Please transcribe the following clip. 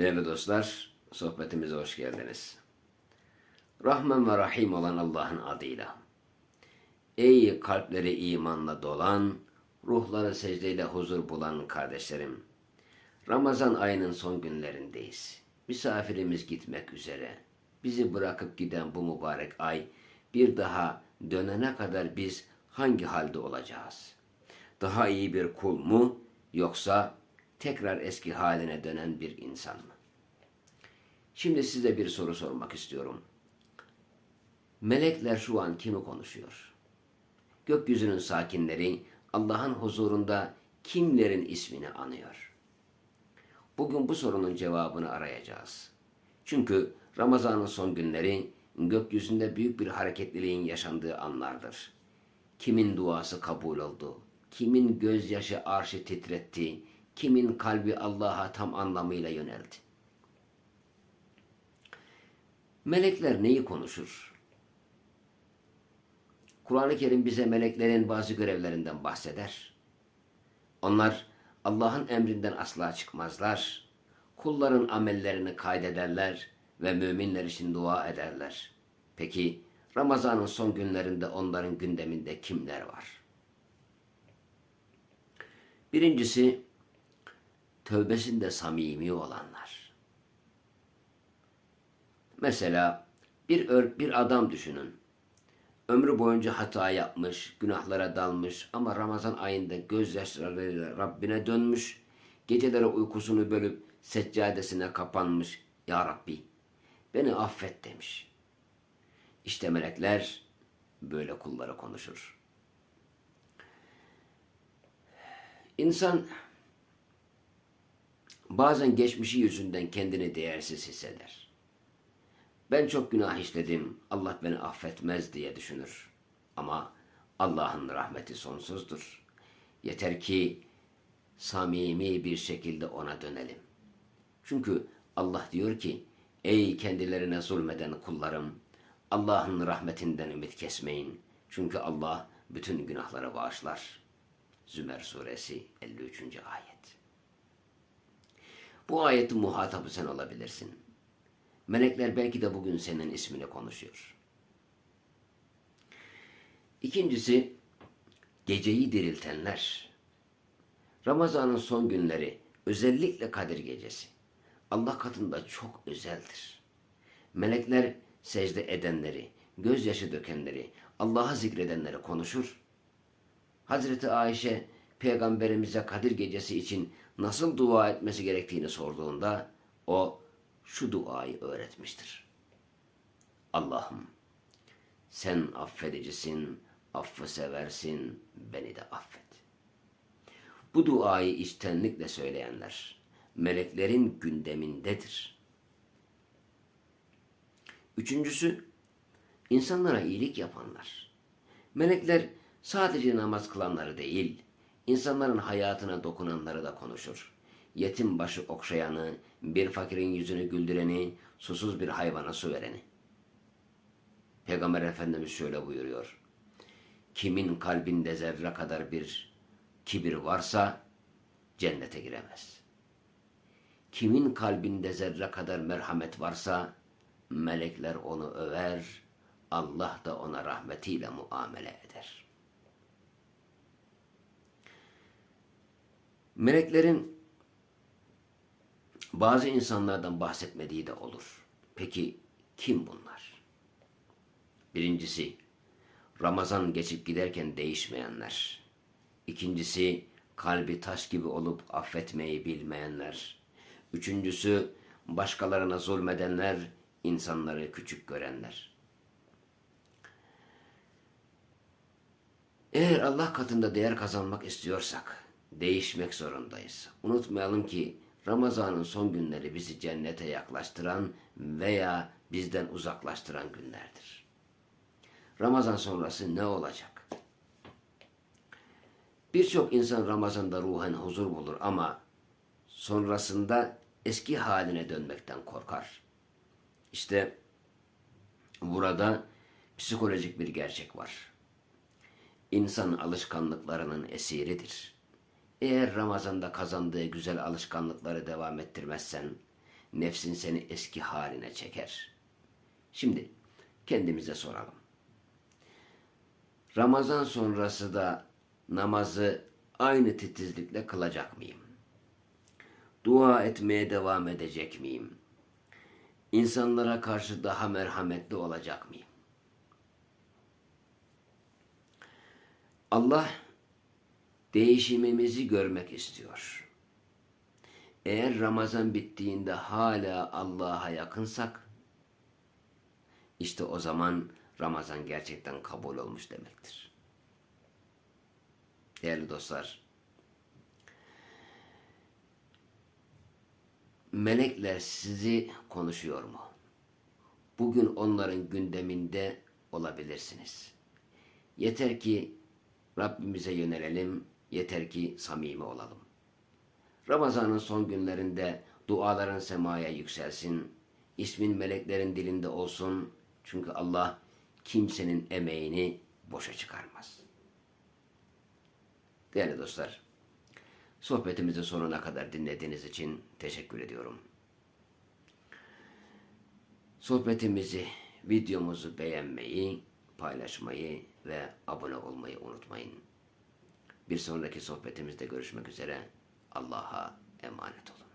Değerli dostlar, sohbetimize hoş geldiniz. Rahman ve Rahim olan Allah'ın adıyla. Ey kalpleri imanla dolan, ruhları secdeyle huzur bulan kardeşlerim. Ramazan ayının son günlerindeyiz. Misafirimiz gitmek üzere. Bizi bırakıp giden bu mübarek ay bir daha dönene kadar biz hangi halde olacağız? Daha iyi bir kul mu yoksa tekrar eski haline dönen bir insan mı? Şimdi size bir soru sormak istiyorum. Melekler şu an kimi konuşuyor? Gökyüzünün sakinleri Allah'ın huzurunda kimlerin ismini anıyor? Bugün bu sorunun cevabını arayacağız. Çünkü Ramazan'ın son günleri gökyüzünde büyük bir hareketliliğin yaşandığı anlardır. Kimin duası kabul oldu, kimin gözyaşı arşı titretti, kimin kalbi Allah'a tam anlamıyla yöneldi. Melekler neyi konuşur? Kur'an-ı Kerim bize meleklerin bazı görevlerinden bahseder. Onlar Allah'ın emrinden asla çıkmazlar. Kulların amellerini kaydederler ve müminler için dua ederler. Peki Ramazan'ın son günlerinde onların gündeminde kimler var? Birincisi tövbesinde samimi olanlar. Mesela bir bir adam düşünün. Ömrü boyunca hata yapmış, günahlara dalmış ama Ramazan ayında gözyaşlarıyla Rabbine dönmüş, geceleri uykusunu bölüp seccadesine kapanmış. Ya Rabbi beni affet demiş. İşte melekler böyle kullara konuşur. İnsan bazen geçmişi yüzünden kendini değersiz hisseder. Ben çok günah işledim, Allah beni affetmez diye düşünür. Ama Allah'ın rahmeti sonsuzdur. Yeter ki samimi bir şekilde ona dönelim. Çünkü Allah diyor ki, ey kendilerine zulmeden kullarım, Allah'ın rahmetinden ümit kesmeyin. Çünkü Allah bütün günahları bağışlar. Zümer suresi 53. ayet. Bu ayetin muhatabı sen olabilirsin. Melekler belki de bugün senin ismini konuşuyor. İkincisi, geceyi diriltenler. Ramazan'ın son günleri, özellikle Kadir Gecesi, Allah katında çok özeldir. Melekler secde edenleri, gözyaşı dökenleri, Allah'a zikredenleri konuşur. Hazreti Ayşe, Peygamberimize Kadir Gecesi için nasıl dua etmesi gerektiğini sorduğunda, o şu duayı öğretmiştir. Allah'ım sen affedicisin, affı seversin, beni de affet. Bu duayı içtenlikle söyleyenler meleklerin gündemindedir. Üçüncüsü, insanlara iyilik yapanlar. Melekler sadece namaz kılanları değil, insanların hayatına dokunanları da konuşur yetim başı okşayanı, bir fakirin yüzünü güldüreni, susuz bir hayvana su vereni. Peygamber Efendimiz şöyle buyuruyor. Kimin kalbinde zerre kadar bir kibir varsa cennete giremez. Kimin kalbinde zerre kadar merhamet varsa melekler onu över, Allah da ona rahmetiyle muamele eder. Meleklerin bazı insanlardan bahsetmediği de olur. Peki kim bunlar? Birincisi, Ramazan geçip giderken değişmeyenler. İkincisi, kalbi taş gibi olup affetmeyi bilmeyenler. Üçüncüsü, başkalarına zulmedenler, insanları küçük görenler. Eğer Allah katında değer kazanmak istiyorsak, değişmek zorundayız. Unutmayalım ki Ramazan'ın son günleri bizi cennete yaklaştıran veya bizden uzaklaştıran günlerdir. Ramazan sonrası ne olacak? Birçok insan Ramazan'da ruhen huzur bulur ama sonrasında eski haline dönmekten korkar. İşte burada psikolojik bir gerçek var. İnsan alışkanlıklarının esiridir. Eğer Ramazan'da kazandığı güzel alışkanlıkları devam ettirmezsen, Nefsin seni eski haline çeker. Şimdi kendimize soralım. Ramazan sonrası da namazı aynı titizlikle kılacak mıyım? Dua etmeye devam edecek miyim? İnsanlara karşı daha merhametli olacak mıyım? Allah değişimimizi görmek istiyor. Eğer Ramazan bittiğinde hala Allah'a yakınsak, işte o zaman Ramazan gerçekten kabul olmuş demektir. Değerli dostlar, melekler sizi konuşuyor mu? Bugün onların gündeminde olabilirsiniz. Yeter ki Rabbimize yönelelim, yeter ki samimi olalım. Ramazan'ın son günlerinde duaların semaya yükselsin, ismin meleklerin dilinde olsun. Çünkü Allah kimsenin emeğini boşa çıkarmaz. Değerli dostlar, sohbetimizi sonuna kadar dinlediğiniz için teşekkür ediyorum. Sohbetimizi, videomuzu beğenmeyi, paylaşmayı ve abone olmayı unutmayın. Bir sonraki sohbetimizde görüşmek üzere. Allah'a emanet olun.